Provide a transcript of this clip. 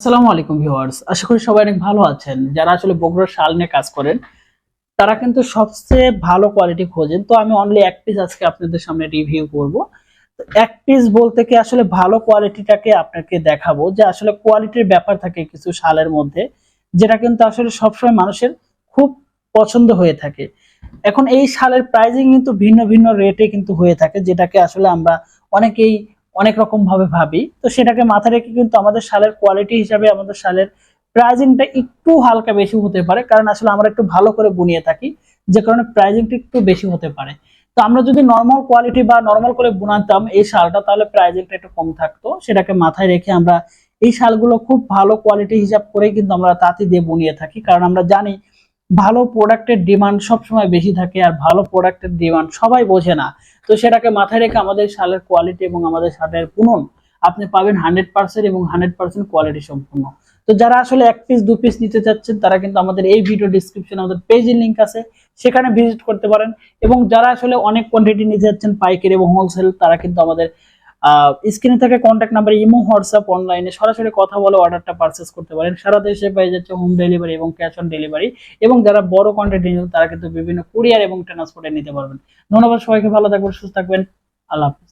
আসসালামু আলাইকুম ভিউয়ার্স, আশা করি সবাই অনেক ভালো আছেন। যারা আসলে বগুড়ার শাল নিয়ে কাজ করেন, তারা কিন্তু সবচেয়ে ভালো কোয়ালিটি খোঁজেন। তো আমি অনলি এক পিস আজকে আপনাদের সামনে রিভিউ করব। তো এক পিস বলতে কি আসলে ভালো কোয়ালিটিটাকে আপনাকে দেখাবো, যে আসলে কোয়ালিটির ব্যাপার থাকে কিছু শালের মধ্যে, যেটা কিন্তু আসলে সবসময় মানুষের খুব পছন্দ হয়ে থাকে। এখন এই শালের প্রাইজিং কিন্তু ভিন্ন ভিন্ন রেটে কিন্তু হয়ে থাকে, যেটাকে আসলে আমরা অনেকেই অনেক রকম ভাবে ভাবি। তো সেটাকে মাথায় রেখে কিন্তু আমাদের শালের কোয়ালিটি হিসাবে আমাদের শালের প্রাইজিংটা একটু হালকা বেশি হতে পারে, কারণ আসলে আমরা একটু ভালো করে বুনিয়ে থাকি, যে কারণে প্রাইজিংটা একটু বেশি হতে পারে। তো আমরা যদি নর্মাল কোয়ালিটি বা নর্মাল করে বুনাতাম এই শালটা, তাহলে প্রাইজিংটা একটু কম থাকতো। সেটাকে মাথায় রেখে আমরা এই শালগুলো খুব ভালো কোয়ালিটি হিসাব করেই কিন্তু আমরা তাঁতি দিয়ে বুনিয়ে থাকি, কারণ আমরা জানি ভালো প্রোডাক্টের ডিমান্ড সবসময় বেশি থাকে আর ভালো প্রোডাক্টের ডিমান্ড সবাই বোঝে না। তো সেটাকে মাথায় রেখে আমাদের শালের কোয়ালিটি এবং আমাদের শালের পুনন আপনি পাবেন হান্ড্রেড পার্সেন্ট এবং হান্ড্রেড পার্সেন্ট কোয়ালিটি সম্পূর্ণ। তো যারা আসলে এক পিস দু পিস নিতে চাচ্ছেন, তারা কিন্তু আমাদের এই ভিডিও ডিসক্রিপশনে আমাদের পেজের লিঙ্ক আছে। সেখানে ভিজিট করতে পারেন এবং যারা আসলে অনেক কোয়ান্টিটি নিতে যাচ্ছেন পাইকারি এবং হোলসেল তারা কিন্তু আমাদের স্ক্রিনে থেকে কন্ট্যাক্ট নাম্বার ইমো হোয়াটসঅ্যাপ অনলাইনে সরাসরি কথা বলে অর্ডারটা পারচেস করতে পারেন। সারা দেশে পেয়ে যাচ্ছে হোম ডেলিভারি এবং ক্যাশ অন ডেলিভারি এবং যারা বড় কন্ট্যাক্ট নিয়ে তারা কিন্তু বিভিন্ন কুরিয়ার এবং ট্রান্সপোর্টে নিতে পারবেন। ধন্যবাদ সবাইকে, ভালো থাকবেন, সুস্থ থাকবেন। আল্লাহ